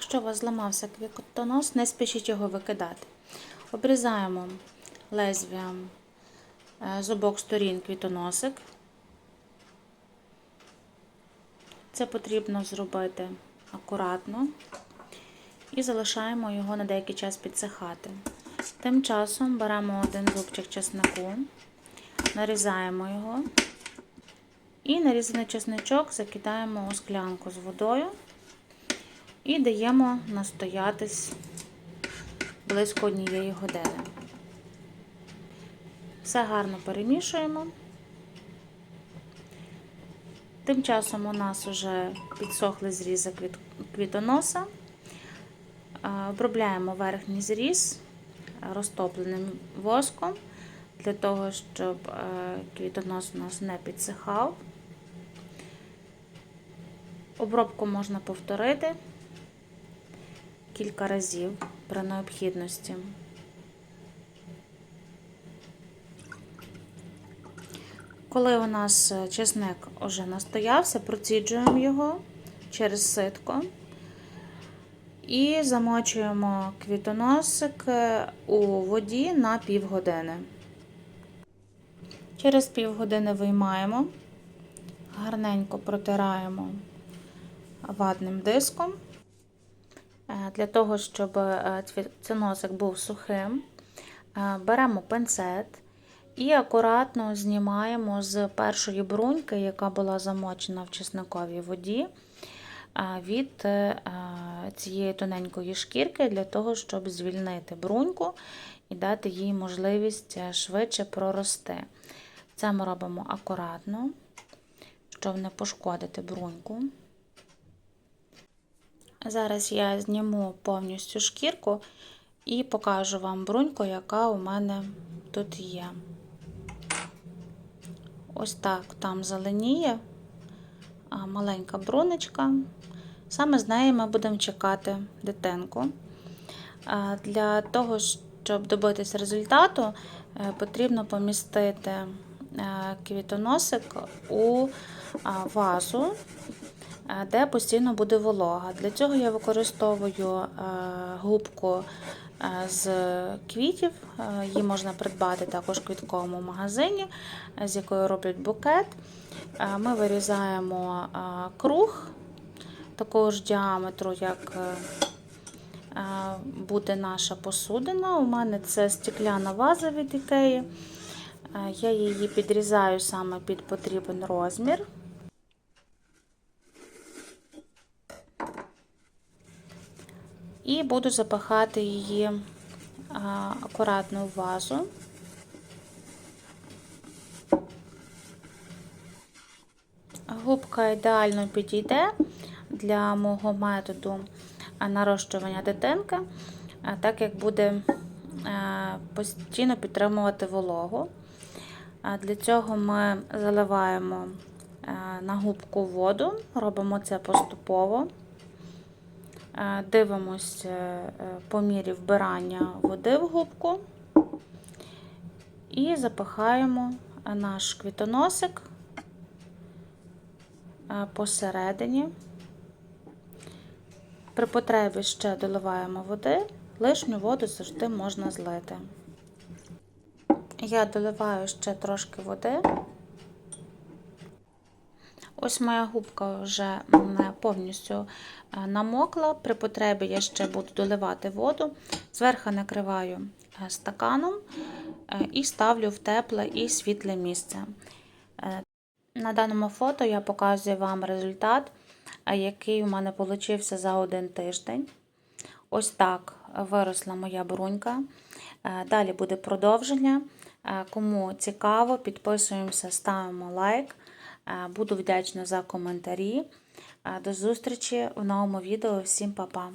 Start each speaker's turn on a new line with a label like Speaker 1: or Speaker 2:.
Speaker 1: Якщо у вас зламався квітонос, не спішіть його викидати. Обрізаємо лезвієм е, з обох сторін квітоносик. Це потрібно зробити акуратно і залишаємо його на деякий час підсихати. Тим часом беремо один зубчик чеснику, нарізаємо його і нарізаний чесничок закидаємо у склянку з водою і даємо настоятись близько однієї години. Все гарно перемішуємо. Тим часом у нас вже підсохли зрізи квітоноса. Обробляємо верхній зріз розтопленим воском, для того, щоб квітонос у нас не підсихав. Обробку можна повторити кілька разів при необхідності. Коли у нас чесник вже настоявся, проціджуємо його через ситко і замочуємо квітоносик у воді на півгодини. Через півгодини виймаємо, гарненько протираємо ватним диском. Для того, щоб квітоносик був сухим, беремо пинцет і акуратно знімаємо з першої бруньки, яка була замочена в чесниковій воді, від цієї тоненької шкірки, для того, щоб звільнити бруньку і дати їй можливість швидше прорости. Це ми робимо акуратно, щоб не пошкодити бруньку. Зараз я зніму повністю шкірку і покажу вам бруньку, яка у мене тут є. Ось так там зеленіє маленька брунечка. Саме з неї ми будемо чекати дитинку. Для того, щоб добитись результату, е, потрібно помістити е, квітоносик у вазу, де постійно буде волога. Для цього я використовую губку з квітів, її можна придбати також в квітковому магазині, з якою роблять букет. Ми вирізаємо круг такого ж діаметру, як буде наша посудина. У мене це стекляна ваза від ікеї. Я її підрізаю саме під потрібен розмір. І буду запихати її акуратно в вазу. Губка ідеально підійде для мого методу нарощування дитинки, так як буде постійно підтримувати вологу. Для цього ми заливаємо на губку воду, робимо це поступово. Дивимося по мірі вбирання води в губку і запихаємо наш квітоносик посередині. При потребі ще доливаємо води, лишню воду завжди можна злити. Я доливаю ще трошки води. Ось моя губка вже повністю намокла. При потребі я ще буду доливати воду, зверху накриваю стаканом і ставлю в тепле і світле місце. На даному фото я показую вам результат, який у мене вийшов за один тиждень. Ось так виросла моя брунька. Далі буде продовження. Кому цікаво, підписуємося, ставимо лайк. Буду вдячна за коментарі. До зустрічі в новому відео. Всім па-па!